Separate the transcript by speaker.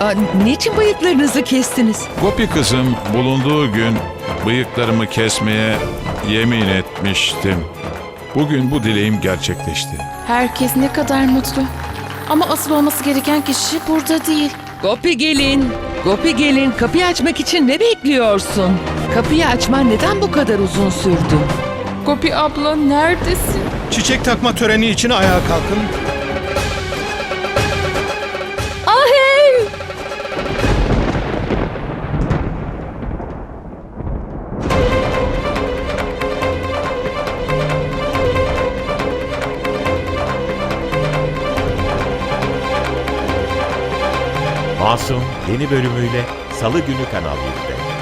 Speaker 1: Aa, niçin bıyıklarınızı kestiniz?
Speaker 2: Gopi kızım bulunduğu gün bıyıklarımı kesmeye yemin etmiştim. Bugün bu dileğim gerçekleşti.
Speaker 3: Herkes ne kadar mutlu. Ama asıl olması gereken kişi burada değil.
Speaker 1: Gopi gelin. Gopi gelin. Kapıyı açmak için ne bekliyorsun? Kapıyı açman neden bu kadar uzun sürdü?
Speaker 3: Gopi abla neredesin?
Speaker 4: Çiçek takma töreni için ayağa kalkın.
Speaker 5: Masum yeni bölümüyle Salı günü Kanal 7'de.